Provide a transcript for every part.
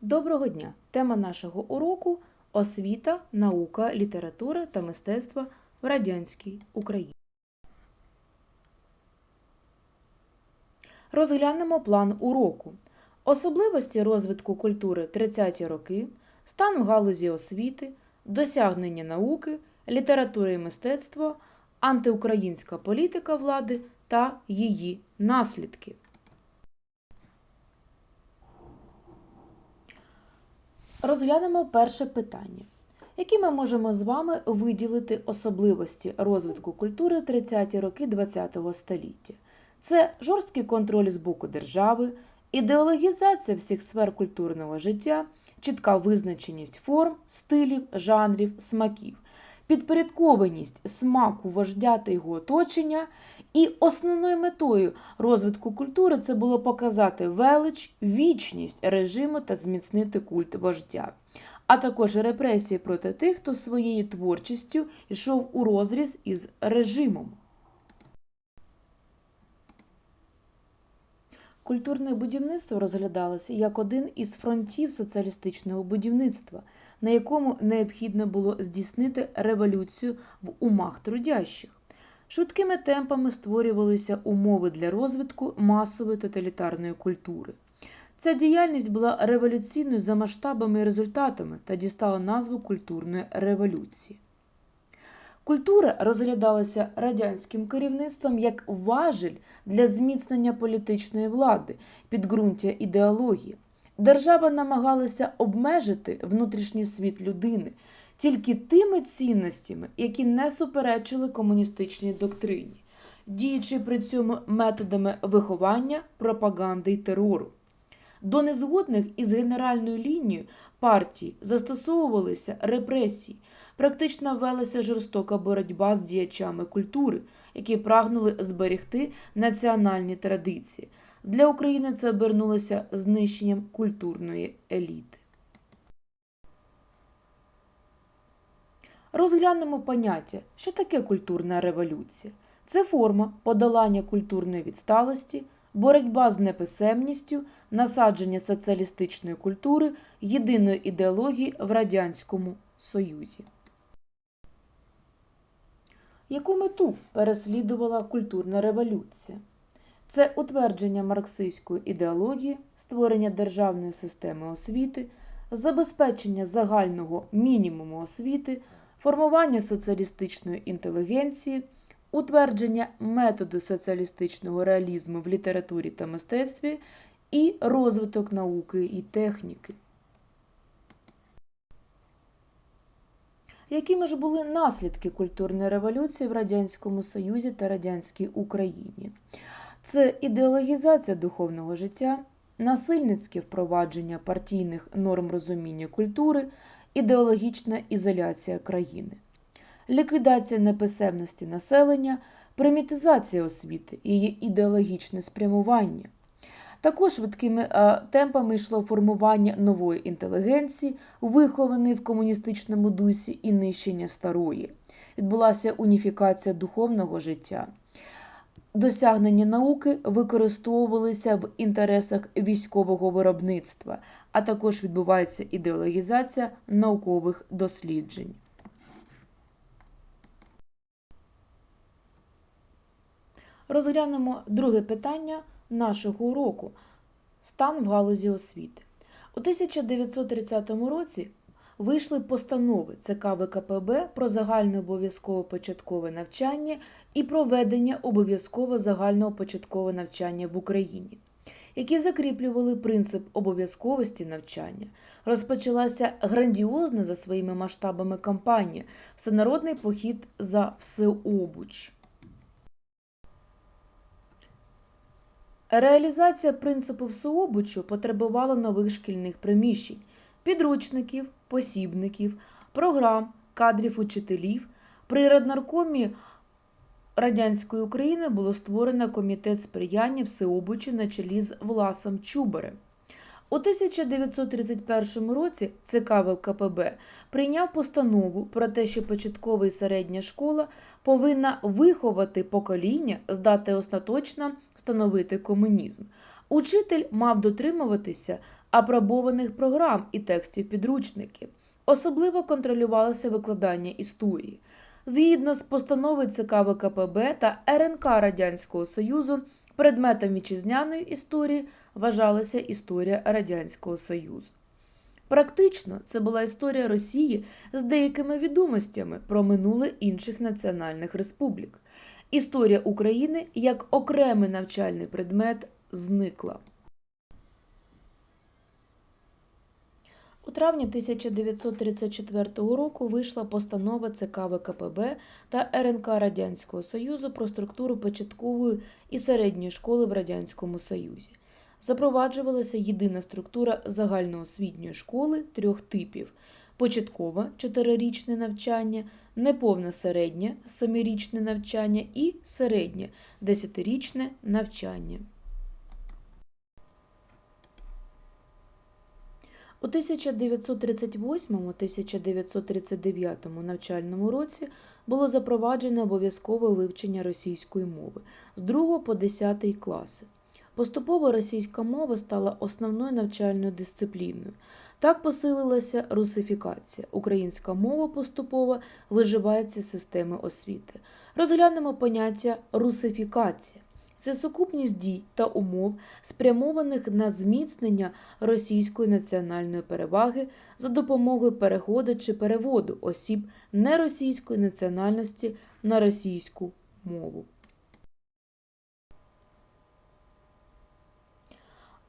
Доброго дня! Тема нашого уроку освіта, наука, література та мистецтво в радянській Україні. Розглянемо план уроку. Особливості розвитку культури 30-ті роки, стан в галузі освіти, досягнення науки, літератури і мистецтва, антиукраїнська політика влади та її наслідки. Розглянемо перше питання. Які ми можемо з вами виділити особливості розвитку культури в 30-ті роки ХХ століття? Це жорсткий контроль з боку держави, ідеологізація всіх сфер культурного життя, чітка визначеність форм, стилів, жанрів, смаків, підпорядкованість смаку вождя та його оточення. І основною метою розвитку культури це було показати велич, вічність режиму та зміцнити культ вождя, а також репресії проти тих, хто своєю творчістю йшов у розріз із режимом. Культурне будівництво розглядалося як один із фронтів соціалістичного будівництва, на якому необхідно було здійснити революцію в умах трудящих. Швидкими темпами створювалися умови для розвитку масової тоталітарної культури. Ця діяльність була революційною за масштабами і результатами та дістала назву культурної революції. Культура розглядалася радянським керівництвом як важель для зміцнення політичної влади, підґрунтя ідеології. Держава намагалася обмежити внутрішній світ людини тільки тими цінностями, які не суперечили комуністичній доктрині, діючи при цьому методами виховання, пропаганди й терору. До незгодних із генеральною лінією партії застосовувалися репресії, практично велася жорстока боротьба з діячами культури, які прагнули зберегти національні традиції. Для України це обернулося знищенням культурної еліти. Розглянемо поняття, що таке культурна революція. Це форма подолання культурної відсталості, боротьба з неписемністю, насадження соціалістичної культури, єдиної ідеології в Радянському Союзі. Яку мету переслідувала культурна революція? Це утвердження марксистської ідеології, створення державної системи освіти, забезпечення загального мінімуму освіти, формування соціалістичної інтелігенції, утвердження методу соціалістичного реалізму в літературі та мистецтві і розвиток науки і техніки. Якими ж були наслідки культурної революції в Радянському Союзі та Радянській Україні? Це ідеологізація духовного життя, насильницьке впровадження партійних норм розуміння культури, ідеологічна ізоляція країни, ліквідація неписемності населення, примітизація освіти, її ідеологічне спрямування. Також швидкими темпами йшло формування нової інтелігенції, вихованої в комуністичному дусі і нищення старої. Відбулася уніфікація духовного життя. Досягнення науки використовувалися в інтересах військового виробництва, а також відбувається ідеологізація наукових досліджень. Розглянемо друге питання нашого уроку стан в галузі освіти. У 1930 році вийшли постанови ЦК ВКПБ про загальне обов'язкове початкове навчання і проведення обов'язково загального початкового навчання в Україні, які закріплювали принцип обов'язковості навчання. Розпочалася грандіозна за своїми масштабами кампанія Всенародний похід за всеобуч. Реалізація принципу всеобучу потребувала нових шкільних приміщень, підручників, посібників, програм, кадрів учителів. При Раднаркомі Радянської України було створено комітет сприяння всеобучі на чолі з Власом Чубарем. У 1931 році ЦК ВКПБ прийняв постанову про те, що початкова і середня школа повинна виховати покоління, здати остаточно встановити комунізм. Учитель мав дотримуватися апробованих програм і текстів підручників. Особливо контролювалося викладання історії. Згідно з постановою ЦК ВКПБ та РНК Радянського Союзу, предметом вітчизняної історії вважалася історія Радянського Союзу. Практично це була історія Росії з деякими відомостями про минуле інших національних республік. Історія України як окремий навчальний предмет зникла. У травні 1934 року вийшла постанова ЦК ВКПБ та РНК Радянського Союзу про структуру початкової і середньої школи в Радянському Союзі. Запроваджувалася єдина структура загальноосвітньої школи трьох типів: початкове чотирирічне навчання, неповне середнє семирічне навчання і середнє десятирічне навчання. У 1938-1939 навчальному році було запроваджено обов'язкове вивчення російської мови з 2 по 10 класи. Поступово російська мова стала основною навчальною дисципліною. Так посилилася русифікація. Українська мова поступово виживається з системи освіти. Розглянемо поняття русифікація. Це сукупність дій та умов, спрямованих на зміцнення російської національної переваги за допомогою переходу чи переводу осіб неросійської національності на російську мову.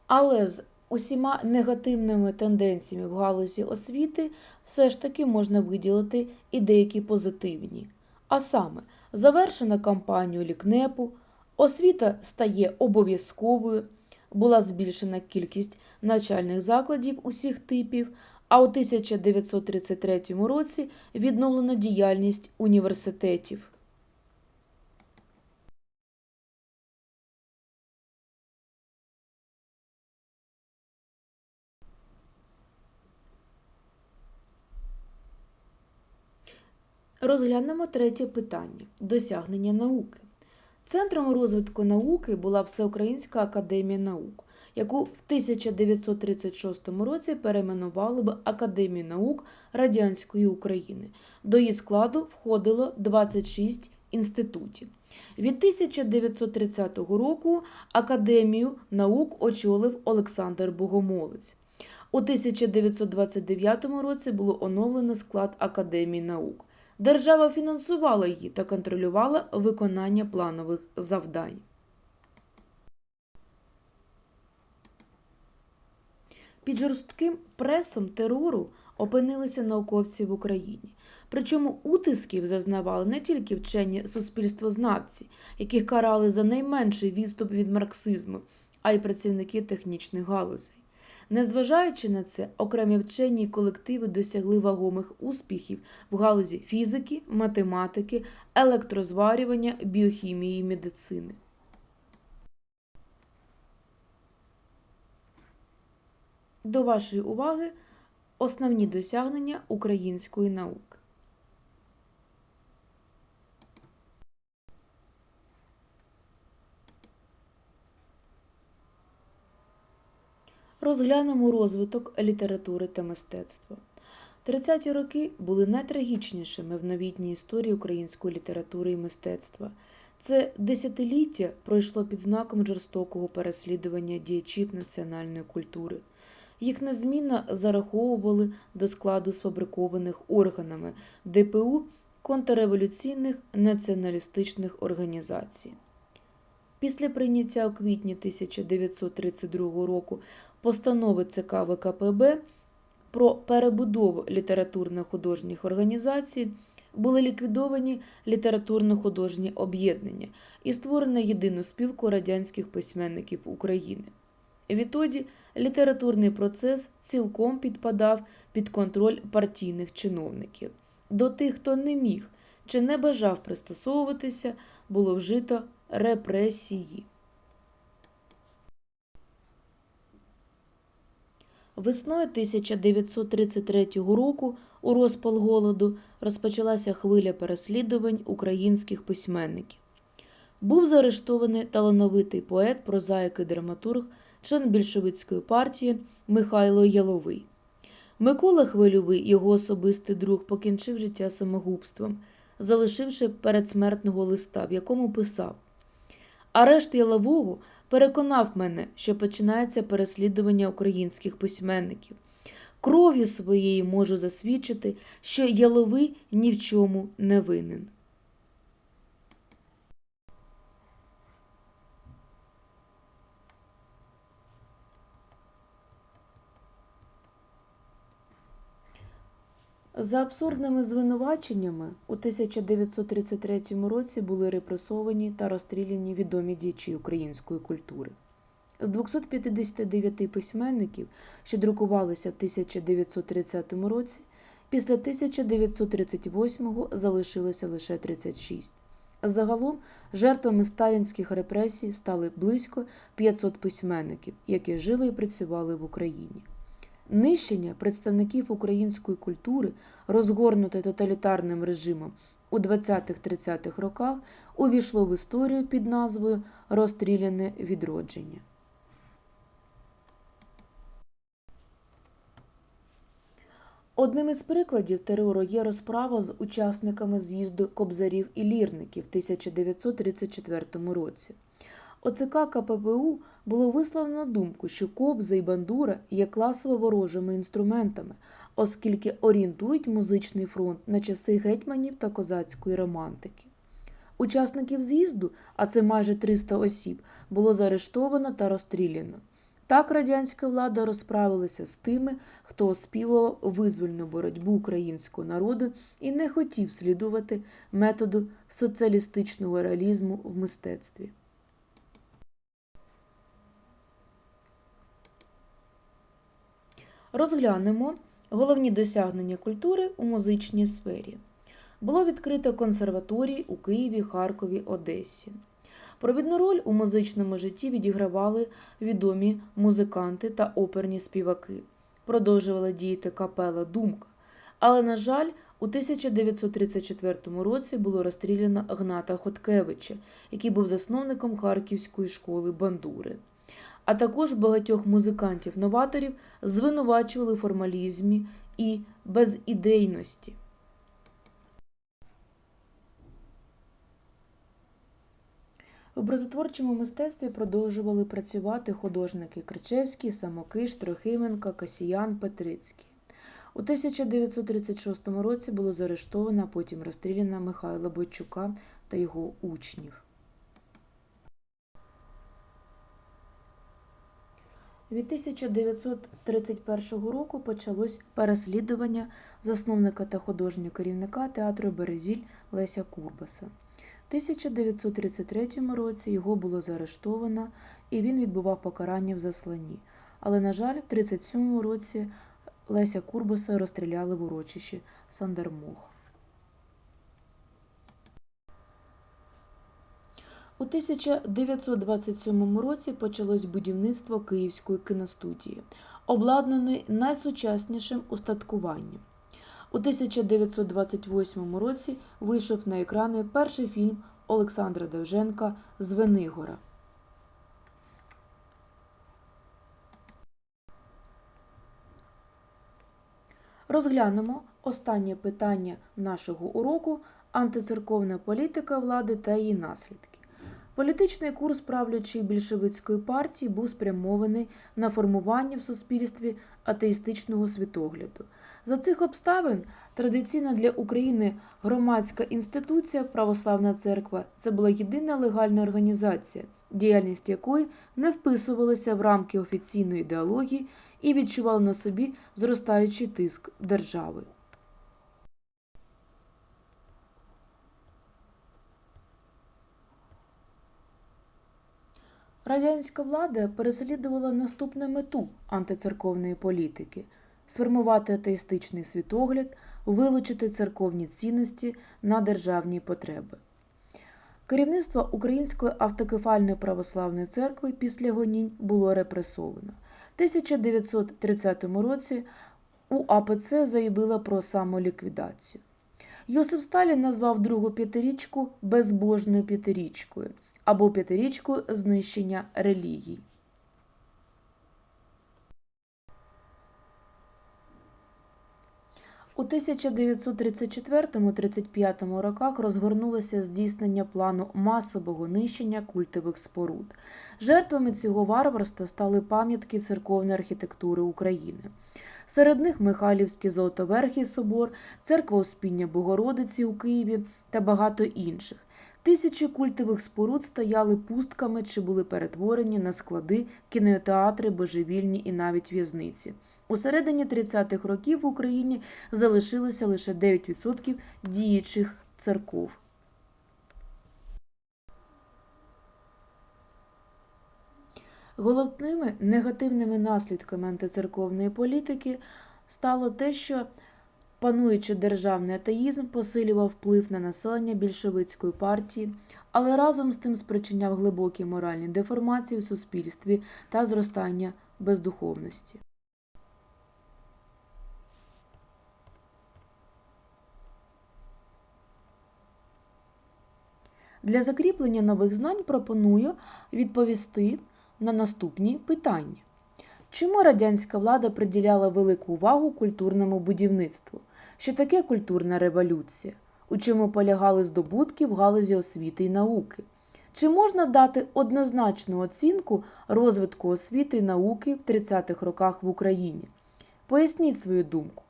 Але з усіма негативними тенденціями в галузі освіти все ж таки можна виділити і деякі позитивні. А саме, завершена кампанію лікнепу, освіта стає обов'язковою, була збільшена кількість навчальних закладів усіх типів, а у 1933 році відновлено діяльність університетів. Розглянемо третє питання досягнення науки. Центром розвитку науки була Всеукраїнська академія наук, яку в 1936 році перейменували в Академію наук Радянської України. До її складу входило 26 інститутів. Від 1930 року Академію наук очолив Олександр Богомолець. У 1929 році було оновлено склад Академії наук. Держава фінансувала її та контролювала виконання планових завдань. Під жорстким пресом терору опинилися науковці в Україні. Причому утисків зазнавали не тільки вчені суспільствознавці, яких карали за найменший відступ від марксизму, а й працівники технічних галузей. Незважаючи на це, окремі вчені колективи досягли вагомих успіхів в галузі фізики, математики, електрозварювання, біохімії і медицини. До вашої уваги основні досягнення української науки. Розглянемо розвиток літератури та мистецтва. 30-ті роки були найтрагічнішими в новітній історії української літератури і мистецтва. Це десятиліття пройшло під знаком жорстокого переслідування діячів національної культури. Їх незмінно зараховували до складу сфабрикованих органами ДПУ контрреволюційних націоналістичних організацій. Після прийняття у квітні 1932 року постанови ЦК ВКПБ про перебудову літературно-художніх організацій були ліквідовані літературно-художні об'єднання і створено єдину спілку радянських письменників України. Відтоді літературний процес цілком підпадав під контроль партійних чиновників. До тих, хто не міг чи не бажав пристосовуватися, було вжито репресії. Весною 1933 року у розпал голоду розпочалася хвиля переслідувань українських письменників. Був заарештований талановитий поет, прозаїк і драматург член більшовицької партії Михайло Яловий. Микола Хвильовий, його особистий друг, покінчив життя самогубством, залишивши передсмертного листа, в якому писав Арешт Ялового переконав мене, що починається переслідування українських письменників. Кров'ю своєї можу засвідчити, що Яловий ні в чому не винен. За абсурдними звинуваченнями у 1933 році були репресовані та розстріляні відомі діячі української культури. З 259 письменників, що друкувалися в 1930 році, після 1938 залишилося лише 36. Загалом жертвами сталінських репресій стали близько 500 письменників, які жили і працювали в Україні. Нищення представників української культури, розгорнуте тоталітарним режимом у 20-30-х роках, увійшло в історію під назвою Розстріляне відродження. Одним із прикладів терору є розправа з учасниками з'їзду кобзарів і лірників в 1934 році. ОЦК КППУ було висловлено думку, що кобза і бандура є класово ворожими інструментами, оскільки орієнтують музичний фронт на часи гетьманів та козацької романтики. Учасників з'їзду, а це майже 300 осіб, було заарештовано та розстріляно. Так радянська влада розправилася з тими, хто оспівував визвольну боротьбу українського народу і не хотів слідувати методу соціалістичного реалізму в мистецтві. Розглянемо головні досягнення культури у музичній сфері. Було відкрито консерваторії у Києві, Харкові, Одесі. Провідну роль у музичному житті відігравали відомі музиканти та оперні співаки. Продовжувала діяти капела Думка. Але, на жаль, у 1934 році було розстріляно Гната Хоткевича, який був засновником Харківської школи бандури. А також багатьох музикантів-новаторів звинувачували в формалізмі і безідейності. В образотворчому мистецтві продовжували працювати художники Кричевський, Самокиш, Трохименко, Касіян, Петрицький. У 1936 році було заарештовано, а потім розстріляно Михайла Бойчука та його учнів. Від 1931 року почалось переслідування засновника та художнього керівника театру Березіль Леся Курбаса. В 1933 році його було заарештовано і він відбував покарання в засланні. Але, на жаль, в 1937 році Леся Курбаса розстріляли в урочищі Сандермох. У 1927 році почалось будівництво Київської кіностудії, обладнаної найсучаснішим устаткуванням. У 1928 році вийшов на екрани перший фільм Олександра Довженка Звенигора. Розглянемо останнє питання нашого уроку антицерковна політика влади та її наслідки. Політичний курс правлячої більшовицької партії був спрямований на формування в суспільстві атеїстичного світогляду. За цих обставин традиційна для України громадська інституція Православна церква це була єдина легальна організація, діяльність якої не вписувалася в рамки офіційної ідеології і відчувала на собі зростаючий тиск держави. Радянська влада переслідувала наступну мету антицерковної політики сформувати атеїстичний світогляд, вилучити церковні цінності на державні потреби. Керівництво Української автокефальної православної церкви після гонінь було репресовано. В 1930 році у АПЦ заявила про самоліквідацію. Йосип Сталін назвав другу п'ятирічку безбожною п'ятирічкою або п'ятирічку знищення релігій. У 1934-35 роках розгорнулося здійснення плану масового нищення культових споруд. Жертвами цього варварства стали пам'ятки церковної архітектури України. Серед них Михайлівський Золотоверхий собор, церква Успіння Богородиці у Києві та багато інших. Тисячі культових споруд стояли пустками чи були перетворені на склади, кінотеатри, божевільні і навіть в'язниці. У середині 30-х років в Україні залишилося лише 9% діючих церков. Головними негативними наслідками антицерковної політики стало те, що пануючи державний атеїзм посилював вплив на населення більшовицької партії, але разом з тим спричиняв глибокі моральні деформації в суспільстві та зростання бездуховності. Для закріплення нових знань пропоную відповісти на наступні питання. Чому радянська влада приділяла велику увагу культурному будівництву? Що таке культурна революція? У чому полягали здобутки в галузі освіти і науки? Чи можна дати однозначну оцінку розвитку освіти і науки в 30-х роках в Україні? Поясніть свою думку.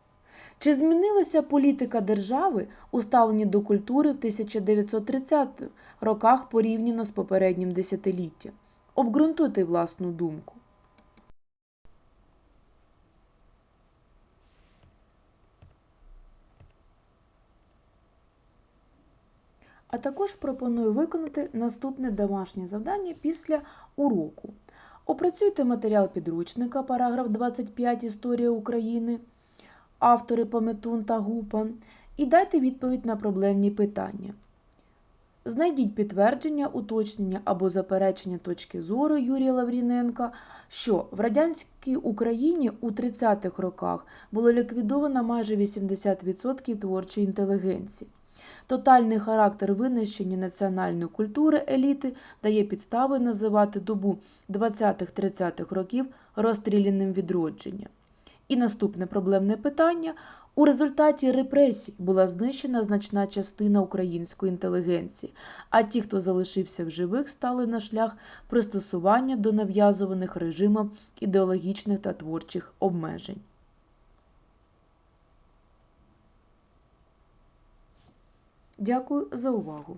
Чи змінилася політика держави у ставленні до культури в 1930-х роках порівняно з попереднім десятиліттям? Обґрунтуйте власну думку. А також пропоную виконати наступне домашнє завдання після уроку. Опрацюйте матеріал підручника, параграф 25 Історія України, автори Пометун та Гупан, і дайте відповідь на проблемні питання. Знайдіть підтвердження, уточнення або заперечення точки зору Юрія Лавріненка, що в радянській Україні у 30-х роках було ліквідовано майже 80% творчої інтелігенції. Тотальний характер винищення національної культури еліти дає підстави називати добу 20-30-х років розстріляним відродженням. І наступне проблемне питання. У результаті репресій була знищена значна частина української інтелігенції, а ті, хто залишився в живих, стали на шлях пристосування до нав'язуваних режимом ідеологічних та творчих обмежень. Дякую за увагу!